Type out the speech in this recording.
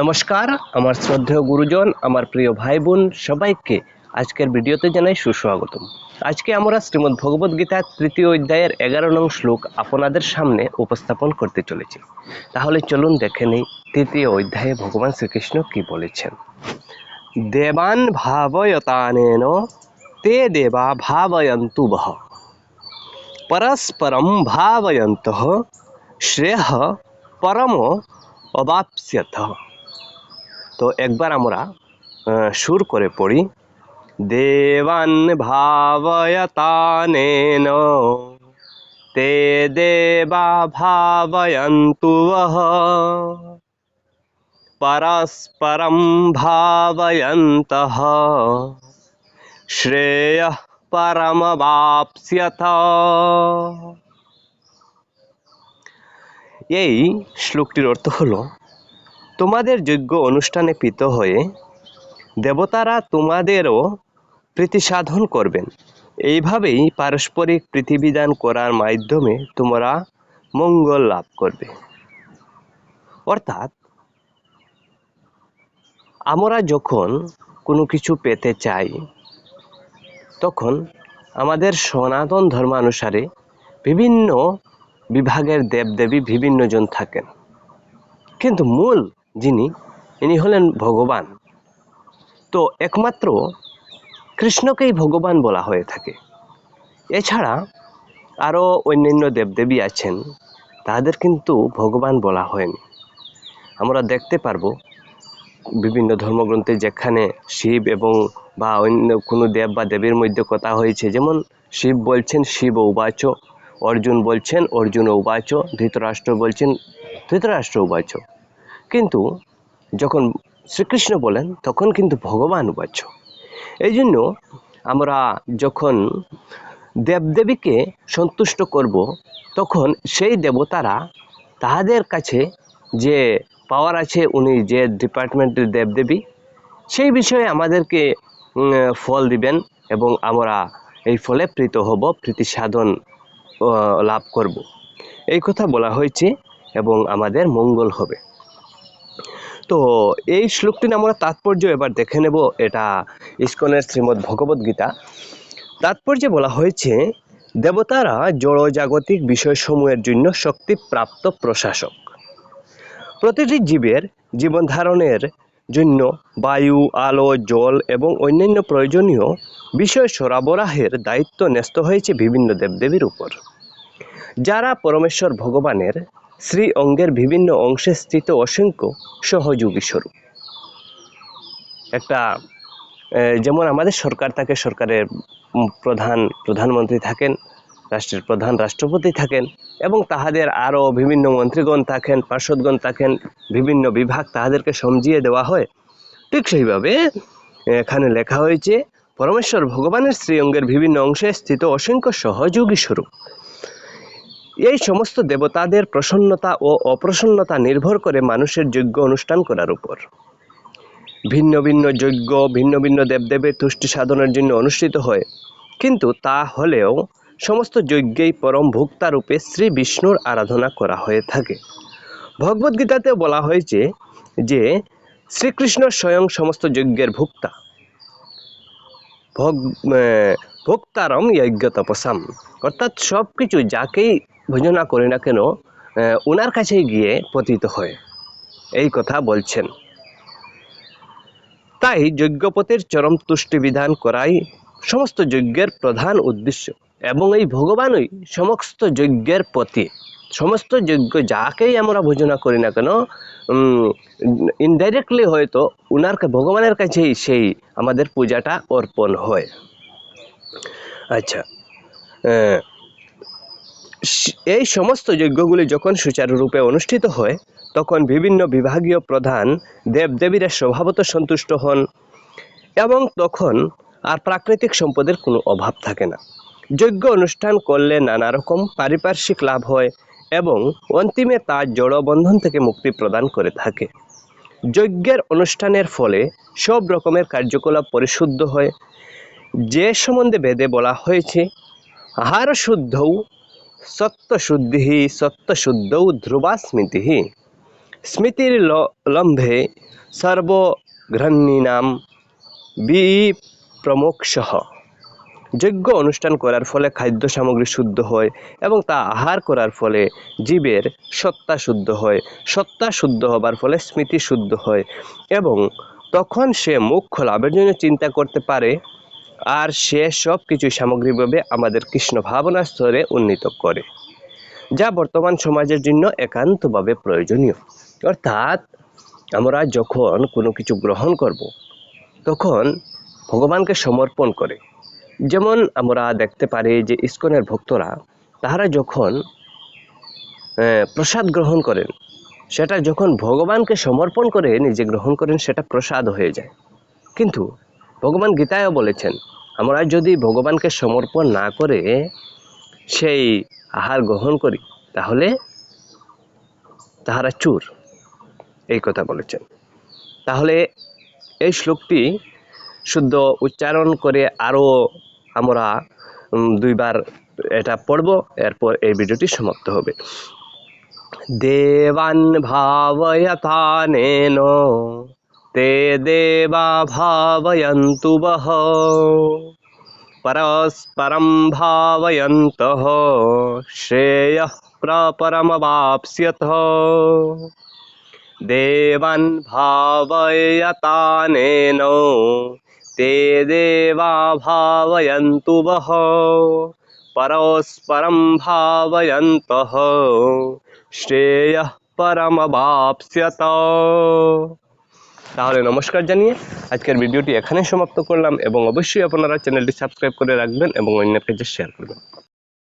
নমস্কার, আমার শ্রদ্ধেয় গুরুজন, আমার প্রিয় ভাই বোন সবাইকে আজকের ভিডিওতে জানাই সুস্বাগতম। আজকে আমরা শ্রীমদ্ ভগবদ গীতার তৃতীয় অধ্যায়ের এগারো নং শ্লোক আপনাদের সামনে উপস্থাপন করতে চলেছি। তাহলে চলুন দেখে নেই তৃতীয় অধ্যায়ে ভগবান শ্রীকৃষ্ণ কি বলেছেন। দেবান ভাবয়তানেন, তে দেবা ভাবয়ন্তু বহ। পরস্পরম ভাবয়ন্ত, শ্রেয় পরম অবাপ্স্যথ। তো একবার আমরা সুর করে পড়ি, দেবান ভাবয়তানেন তে দেবা ভাবয়ন্তু পরস্পরম ভাবয়ন্ত, শ্রেয় পরমবাপ্স্যথ। এই শ্লোকটির অর্থ হলো তোমাদের যোগ্য অনুষ্ঠানে পিত হয়ে দেবতারা তোমাদেরও প্রীতি সাধন করবেন। এইভাবেই পারস্পরিক পৃথিবীদান করার মাধ্যমে তোমরা মঙ্গল লাভ করবে। অর্থাৎ, আমরা যখন কোনো কিছু পেতে চাই, তখন আমাদের সনাতন ধর্মানুসারে বিভিন্ন বিভাগের দেবদেবী বিভিন্নজন থাকেন। কিন্তু মূল যিনি, ইনি হলেন ভগবান। তো একমাত্র কৃষ্ণকেই ভগবান বলা হয়ে থাকে। এছাড়া আরও অন্যান্য দেবদেবী আছেন, তাদের কিন্তু ভগবান বলা হয়নি। আমরা দেখতে পারব বিভিন্ন ধর্মগ্রন্থে যেখানে শিব এবং বা অন্য কোনো দেব বা দেবীর মধ্যে কথা হয়েছে। যেমন শিব বলছেন, শিব উবাচ। অর্জুন বলছেন, অর্জুন উবাচ। ধৃতরাষ্ট্র বলছেন, ধৃতরাষ্ট্র উবাচ। কিন্তু যখন শ্রীকৃষ্ণ বলেন, তখন কিন্তু ভগবান উবাচ এই জন্য আমরা যখন দেবদেবীকে সন্তুষ্ট করব, তখন সেই দেবতারা তাহাদের কাছে যে পাওয়ার আছে, উনি যে ডিপার্টমেন্টের দেবদেবী, সেই বিষয়ে আমাদেরকে ফল দিবেন এবং আমরা এই ফলে প্রীত হব, প্রীতি সাধন লাভ করব। এই কথা বলা হয়েছে এবং আমাদের মঙ্গল হবে। তো এই শ্লোকটির আমরা তাৎপর্য এবার দেখে নেব। এটা ইস্কনের শ্রীমদ্ ভগবদ গীতা। তাৎপর্যে বলা হয়েছে, দেবতারা জড়জাগতিক বিষয়সমূহের জন্য শক্তিপ্রাপ্ত প্রশাসক। প্রতিটি জীবের জীবন ধারণের জন্য বায়ু, আলো, জল এবং অন্যান্য প্রয়োজনীয় বিষয় সরবরাহের দায়িত্ব ন্যস্ত হয়েছে বিভিন্ন দেবদেবীর উপর। যারা পরমেশ্বর ভগবানের শ্রী অঙ্গের বিভিন্ন অংশে স্থিত অসংখ্য সহযোগী স্বরূপ। একটা যেমন আমাদের সরকার থাকে, সরকারের প্রধান, প্রধানমন্ত্রী থাকেন, রাষ্ট্রের প্রধান রাষ্ট্রপতি থাকেন, এবং তাহাদের আরও বিভিন্ন মন্ত্রীগণ থাকেন, পার্ষদগণ থাকেন, বিভিন্ন বিভাগ তাহাদেরকে সমঝিয়ে দেওয়া হয়। ঠিক সেইভাবে এখানে লেখা হয়েছে, পরমেশ্বর ভগবানের শ্রীঅঙ্গের বিভিন্ন অংশে স্থিত অসংখ্য সহযোগী স্বরূপ। এই সমস্ত দেবতাদের প্রসন্নতা ও অপ্রসন্নতা নির্ভর করে মানুষের যজ্ঞ অনুষ্ঠান করার উপর। ভিন্ন ভিন্ন যজ্ঞ, ভিন্ন ভিন্ন দেবদেবের তুষ্টি সাধনের জন্য অনুষ্ঠিত হয়। কিন্তু তা হলেও সমস্ত যজ্ঞেই পরম ভোক্তা রূপে শ্রী বিষ্ণুর আরাধনা করা হয়ে থাকে। ভগবদ্গীতাতে বলা হয়েছে যে, শ্রীকৃষ্ণ স্বয়ং সমস্ত যজ্ঞের ভোক্তা। ভোগ ভোক্তারম যজ্ঞ তপসাম অর্থাৎ সব কিছু যাকেই ভোজনা করি না কেন ওনার কাছেই গিয়ে পতিত হয়। এই কথা বলছেন। তাই যজ্ঞপতির চরম তুষ্টি বিধান করাই সমস্ত যজ্ঞের প্রধান উদ্দেশ্য। এবং এই ভগবানই সমস্ত যজ্ঞের পতি। সমস্ত যজ্ঞ যাকেই আমরা ভোজনা করি না কেন ইনডাইরেক্টলি হয়তো উনার ভগবানের কাছেই সেই আমাদের পূজাটা অর্পণ হয়। আচ্ছা এই সমস্ত যজ্ঞগুলি যখন সুচারুরূপে অনুষ্ঠিত হয়, তখন বিভিন্ন বিভাগীয় প্রধান দেবদেবীরা স্বভাবত সন্তুষ্ট হন এবং তখন আর প্রাকৃতিক সম্পদের কোনো অভাব থাকে না। যজ্ঞ অনুষ্ঠান করলে নানা রকম পারিপার্শ্বিক লাভ হয় এবং অন্তিমে তা জড়বন্ধন থেকে মুক্তি প্রদান করে থাকে। যজ্ঞের অনুষ্ঠানের ফলে সব রকমের কার্যকলাপ পরিশুদ্ধ হয়। যে সম্বন্ধে বেদে বলা হয়েছে আহার শুদ্ধৌ সত্যশুদ্ধি সত্যশুদ্ধৌ ধ্রুবা স্মৃতি স্মৃতির লম্ভে সর্বঘ্রাণীনাম বিপ্রমোক্ষসহ যজ্ঞ অনুষ্ঠান করার ফলে খাদ্য সামগ্রী শুদ্ধ হয় এবং তা আহার করার ফলে জীবের সত্তা শুদ্ধ হয়। সত্তা শুদ্ধ হবার ফলে স্মৃতি শুদ্ধ হয় এবং তখন সে মুখ্য লাভের জন্য চিন্তা করতে পারে। আর সে সব কিছু সামগ্রিকভাবে আমাদের কৃষ্ণ ভাবনার স্তরে উন্নীত করে, যা বর্তমান সমাজের জন্য একান্তভাবে প্রয়োজনীয়। অর্থাৎ আমরা যখন কোনো কিছু গ্রহণ করব, তখন ভগবানকে সমর্পণ করে। যেমন আমরা দেখতে পারি যে ইস্কনের ভক্তরা, তাহারা যখন প্রসাদ গ্রহণ করেন, সেটা যখন ভগবানকে সমর্পণ করে নিজে গ্রহণ করেন, সেটা প্রসাদ হয়ে যায়। কিন্তু ভগবান গীতায়ও বলেছেন আমরা যদি ভগবানকে সমর্পণ না করে সেই আহার গ্রহণ করি, তাহলে তাহারা চুর, এই কথা বলেছেন। তাহলে এই শ্লোকটি শুদ্ধ উচ্চারণ করে আরও আমরা দুইবার এটা পড়ব, এরপর এই ভিডিওটি সমাপ্ত হবে। দেবান ভাবয়তানেন। ते देवा भावयन्तु वः। परस्परं भावयन्तः श्रेयः प्रपरमवाप्स्यथ। देवन् भावयतानेन ते देवा भावयन्तु वः। परस्परं भावयन्तः श्रेयः परमवाप्स्यत তাহলে নমস্কার জানিয়ে আজকের ভিডিওটি এখানেই সমাপ্ত করলাম এবং অবশ্যই আপনারা চ্যানেলটি সাবস্ক্রাইব করে রাখবেন এবং অন্যের কাছে শেয়ার করবেন।